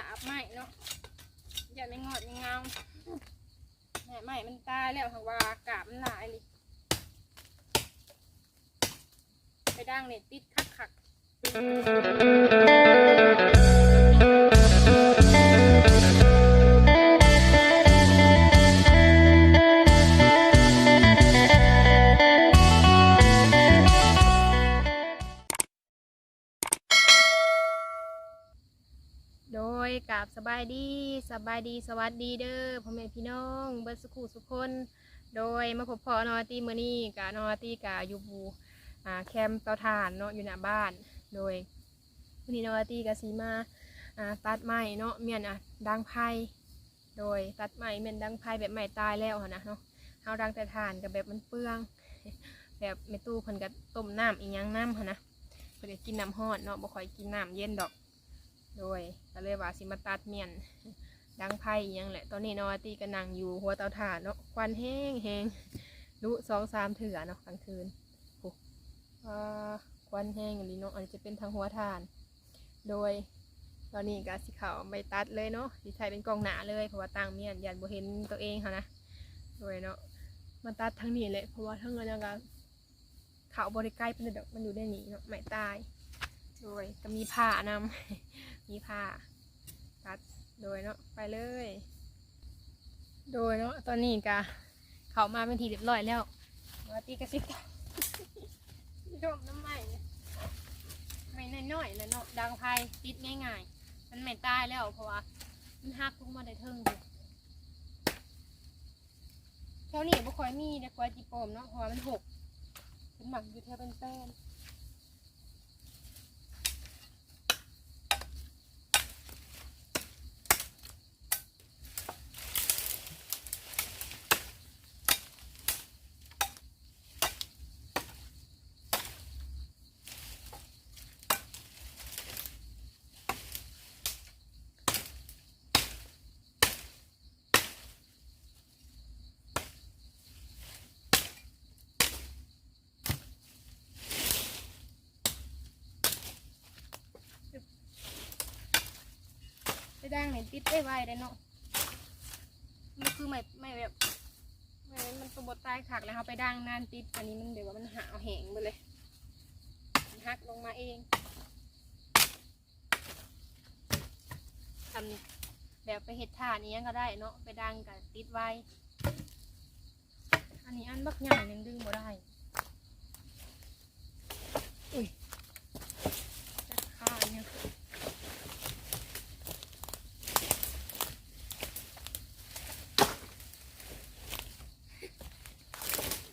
าบไม้เนาะอย่าไม่งอดไม่เงาแม่ไม้มันตายแล้วค่ะว่ากาบมันหลายเลยไปดังเนี่ยติดคักคักาบสบายดีสบายดีสวัสดีเด้อพ่อแม่พี่น้องเบิร์สุขุสุคน โดยมาพบพอนอตีมือนี่กะนอตีกะอยู่บูอ่าแคมป์เตาถ่านเนาะอยู่หน้าบ้าน โดยวันนี้นอตีกะสีมาอ่าตัดไม้เนาะเมียนอะดังไพ่โดยตัดไม้เมียนดังไพ่แบบไม้ตายแล้วหนะเนาะเฮาดังแต่ถ่านกับแบบมันเปลือง แบบไม่ตู้เพิ่นก็ต้มน้ำอีหยังน้ำหั่นะเพิ่นก็กินน้ำร้อนเนาะบ่ค่อยกินน้ำเย็นดอก โดยก็เลยว่าสิมาตัดเมียนดังไพ่อิหยังแหละ ตอนนี้นอตีก็นั่งอยู่หัวเตาถ่านเนาะควันแห้งแห้งรู้สองสามเถื่อเนาะกลางคืนโอ้ควันแห้งอย่างนี้เนาะอันนี้จะเป็นทางหัวถ่าน โดย ตอนนี้ก็สิเขาไปตัดเลยเนาะสิใช้เป็นกองหนาเลยเพราะว่าต่างเมียนยันบ่เห็นตัวเองเขานะโดยเนาะมาตัดทั้งนี้เลยเพราะว่าทั้งเงินก็เขาบริใกล้เป็นเดอกมันอยู่ได้หนีเนาะไม่ตายโดยก็มีผ้านำ มีผ้าตัดโดยเนาะไปเลย โดยเนาะตอนนี้กะเขามาเป็นทีเรียบร้อยแล้วมาตีกระซิบชมน้ำใหม่เนี่ยไม่น้อยๆเลยเนาะดังไพ่ติดง่ายๆ มันไม่ตายแล้วเพราะว่ามันหักลงมาได้เทิงอยู่แถวนี้บ่ค่อยมีเด็กกว่าจีโปมเนาะเพราะว่ามันหกเป็นหมักอยู่แถวเป็นแป้น ไปดังเนี่ยติดได้ไวเลยเนาะมันคือไม่ไม่แบบไม่มันตัวบดตายขักแล้วเขาไปดังนานติดอันนี้มันเดี๋ยวว่ามันหาวแหงไปเลยมันหักลงมาเองทำนี่แบบไปเห็ดถ่านนี้ยังก็ได้เนาะไปดังกับติดไว้อันนี้อันบักใหญ่ยังดึงบ่ได้อุ้ยจัดขาเนี่ย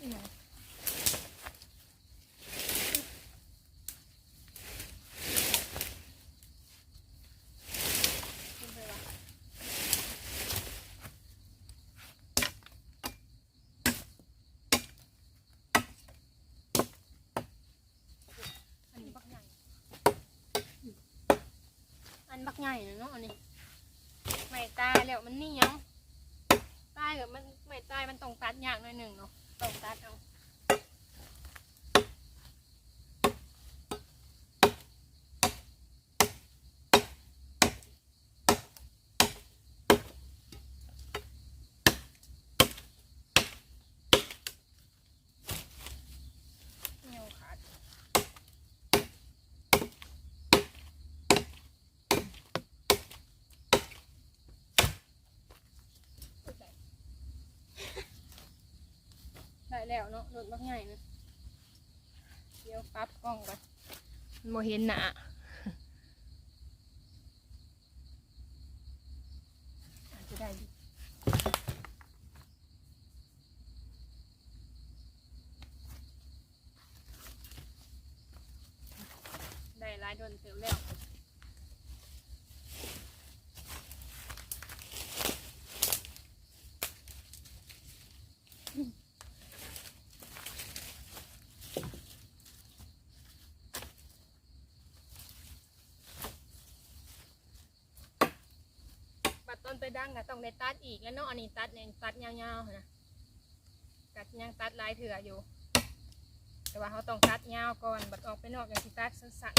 อืมขึ้นไปวะอันนี้บักใหญ่อัน บักใหญ่นะเนาะอันนี้ไม่ตายแล้วมันนี่ยังตายกับมันไม่ตายมันต้องตัดอย่างหน่อยหนึ่งเนาะต้องตัดเอา เงียวขาดได้แล้วเนาะ รถบักใหญ่นะเดี๋ยวปรั๊บกล้องก่อนมันโมเห็นหนาอาจจะได้อยู่ได้หลายโดนเติมแล้วันไปดังก็ต้องได้ตัดอีกแล้วเนาะอันนี้ตัดเนี่ยตัดยาวๆนนะกัดยังตัดลายเถื่ออยู่ แต่ว่าเขาต้องตัดยาวก่อนบัดออกไปนอกอย่างที่ตัดสั้น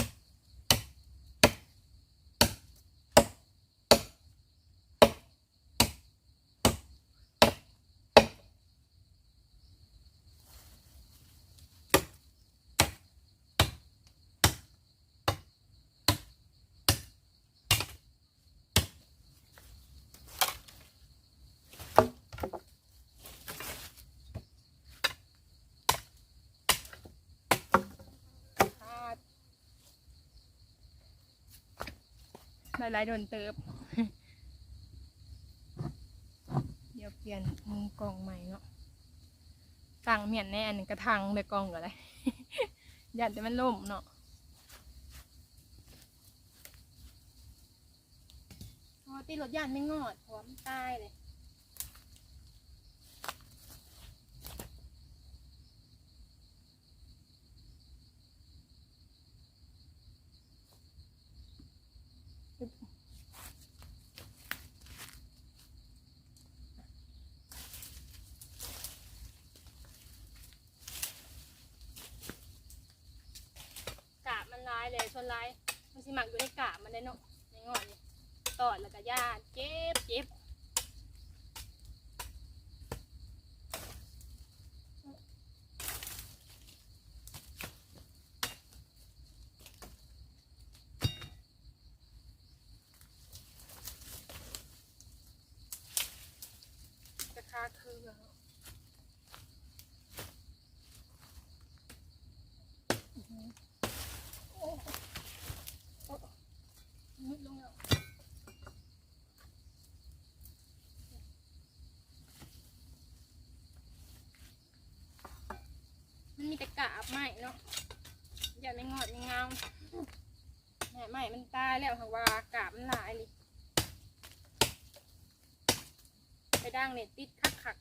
หลายโดนเติบ เดี๋ยวเปลี่ยนมุมกล่องใหม่เนาะตั้งเมียนแน่อันนกระทังไปกล่องก็ได้ยันแต่มันล่มเนาะพอตีรถยานไม่งอดพร้อมตายเลย กาบ มันร้ายเลยชนร้ายมันสิหมักอยู่ในกาบมันได้เนาะในงอนนี่ตอดแล้วก็ย่านเจ็บเจ็บคาคืออือ มุดลงแล้วมันมีแต่กาบไหมเนาะอย่าไม่งอดไม่งามแหม่ไหมมันตายแล้วค่ะว่ากาบมันหลายเลยไปดังเนี่ยติดคักคัก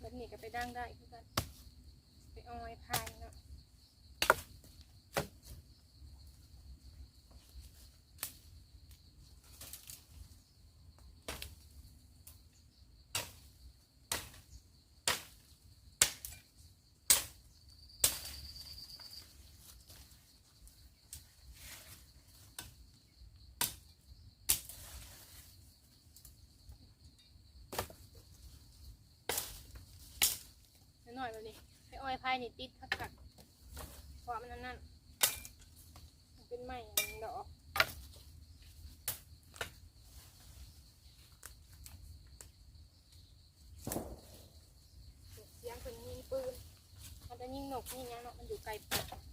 แบบนี้ก็ไปดังได้คือกัน ไปเอาไม้พายเนาะหน่ อยๆแบบนี้ไปเอยไม้พายนี่ติดคักคักๆเพราะมันนั่นนั่นมันเป็นไม้อันดอกเสียงคนยิงปืนมันจะยิงนกยิงยังเนาะมันอยู่ไกลปา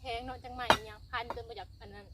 แข็งเนาะจังใหม่เนี่ยพันจนมาจากอันนั้น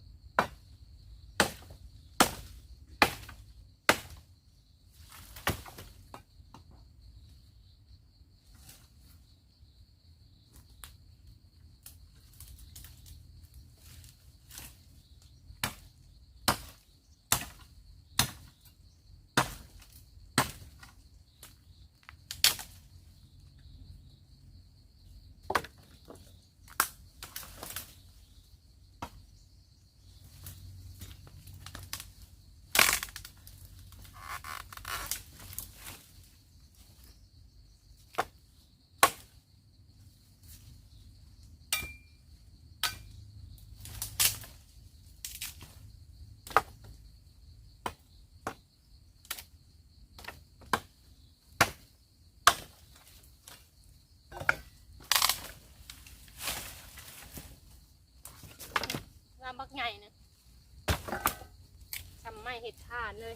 บักใหญ่นะทำไม้เห็ดทานเลย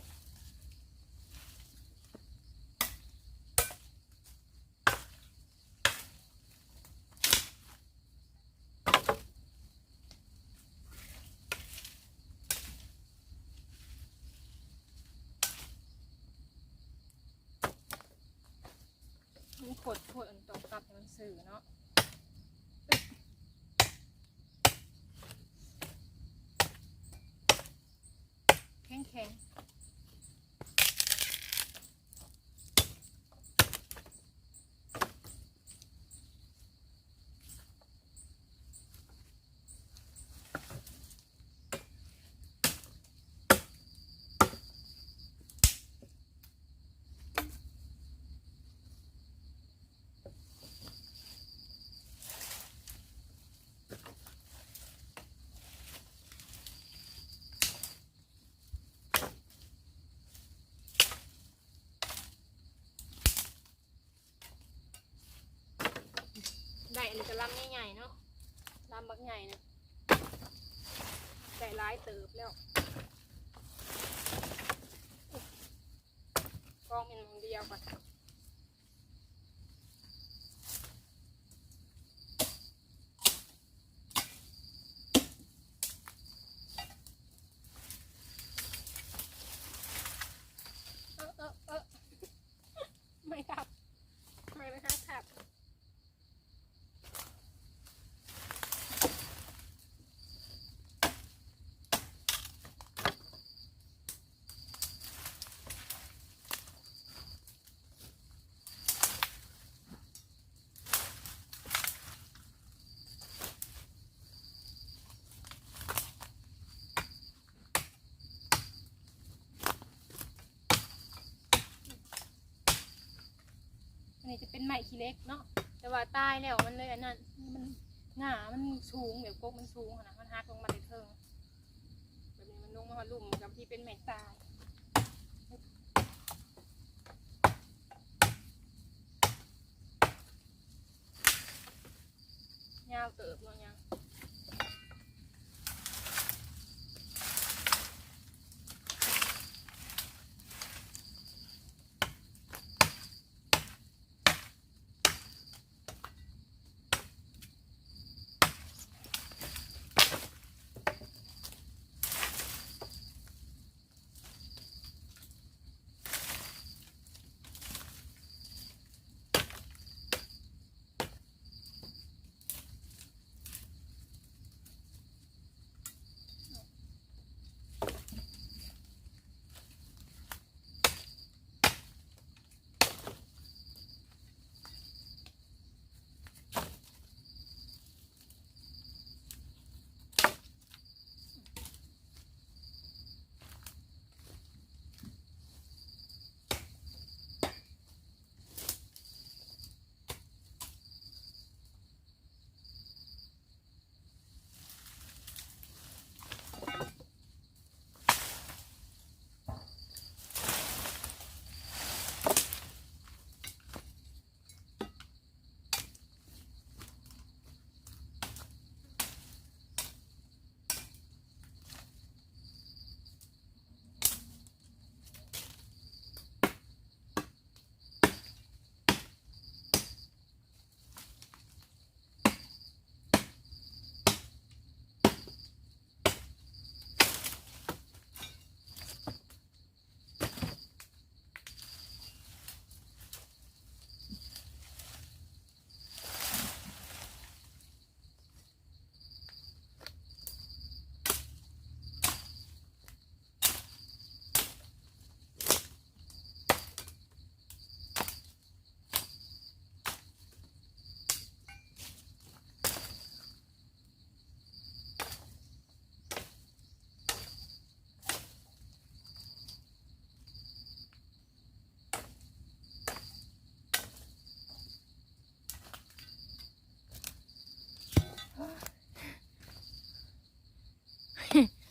มันขดขดอันตกกลับห้มันสื่อเนาะ แข็งแข็ง ลำใหญ่เนาะลำบักใหญ่นะได้ร้ายเติบแล้วกองเป็นเดียวก่อนเออเออเออไม่ครับไม่นะครับครับ อันนี้จะเป็นไม้ ขี้เล็กเนาะแต่ว่าตายแล้วมันเลยอันนั้นมันหงามันสูงเดี๋ยวกกมันสูงนะมันหักลงมาในเทิงแบบนี้มันลงมาหลุ่มกับที่เป็นแม่ตายยาวเติบเนาะยัง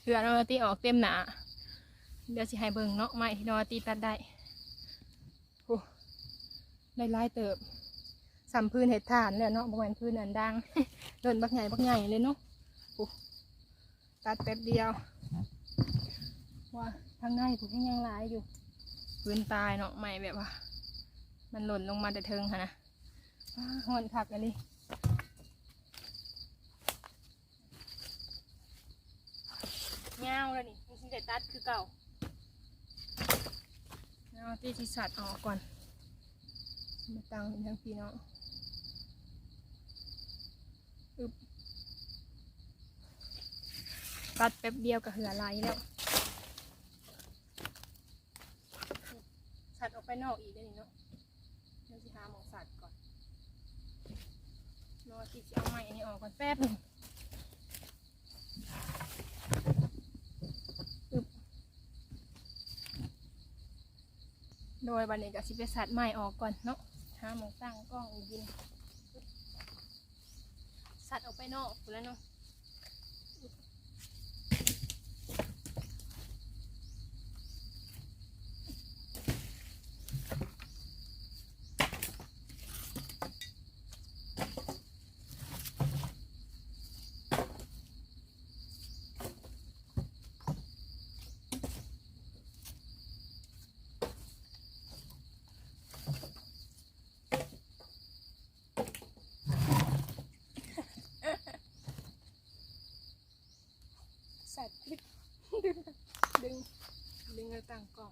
เรือนอตีออกเต็มหนาเดี๋ยวสิให้เบิ่งเนาะไม้ที่นอตีตัดได้โอ้ได้ลายเติบสัมพื้นเห็ดถ่านเลยเนาะบางวันพื้นอันดังเดินบักใหญ่บักใหญ่เลยเนาะโอ้ตัดแป๊บเดียวว่าทางในผมยังลายอยู่พื้นตายเนาะไม่แบบว่า มันหล่นลงมาแต่เทิงค่ะนะอ้าหอนขักอันนี้ เงาแล้วนี่มันสิได้ตัดคือเก่าเอาตีที่สัตว์ออกก่อนมาตั้งเป็นทั้งพี่เนาะอึบตัดแป๊บเดียวกับเหือไหลแล้วสัตว์ออกไปนอกอีกได้นี่เนาะเดี๋ยวสิหาหมองสัตว์ก่อนรอที่จะเอาไม้อันนี้ออกก่อนแป๊บหนึง โดยบันนี้ก็สิเปสัตว์ไม่ออกก่อนเนาะหาหมองตั้งกล้องยินสัตว์ออกไปนอกกูแล้วเนาะ ดึง ดึง ดึงกรต่างกล่อง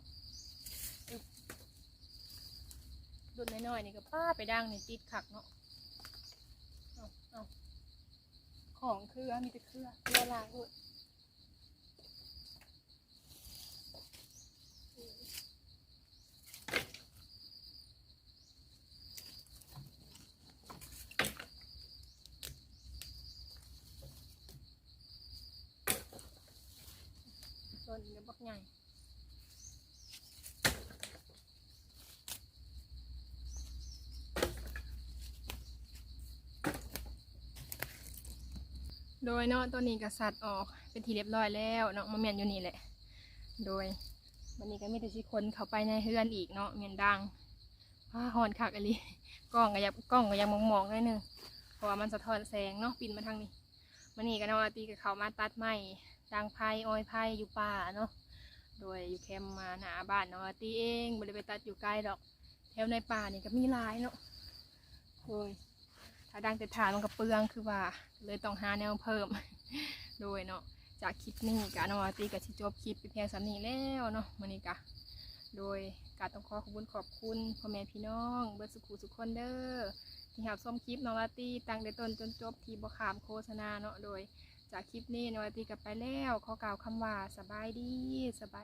ดุดน้อยๆนี่ก็ป้าไปดังในี่ติดขักเนาะเอาเอาของเครือมีแต่เครือเครือลางด้วย ต้นนี้ก็บักใหญ่โดยเนาะตัวนี้ก็สัตว์ออกเป็นทีเรียบร้อยแล้วเนาะมาเมียนอยู่นี่แหละ โดยวันนี้ก็มีแต่สิคนเข้าไปในเฮือนอีกเนาะเมียนดังผ้าหอนคักอะไรกล้องก็ยังกล้องก็ยังมองๆหนิดนึงเพราะว่ามันสะท้อนแสงเนาะปินมาทางนี้มันนี่ก็นอาตีกับเขามาตัดไม้ ดังไผ่อ้อยไผ่อยู่ป่าเนาะโดยอยู่แคมมาหนาบ้านเนาะตีเองไม่ได้ไปตัดอยู่ไกล้ดอก แถวในป่านี่ก็มีหลายเนาะโอ้ยถ้าดังแต่ฐานมันก็เปลืองคือว่า เลยต้องหาแนวเพิ่ม โดยเนาะจากคลิปนี้กะเนาะตีกับชิจบคลิปไปเพียงสำนีแล้วเนาะมันนี้กะโดยการต้องขอขอบคุณขอบคุณพ่อแม่พี่น้องเบิร์ดสุขุสุขคนเด้อที่หับส้มคลิปน้องลาตีตั้งแต่ต้นจนจบที่บอขามโฆษณาเนาะโดย จากคลิปนี้นวัตีกลับไปแล้วขอกล่าวคำว่าสบายดีสบาย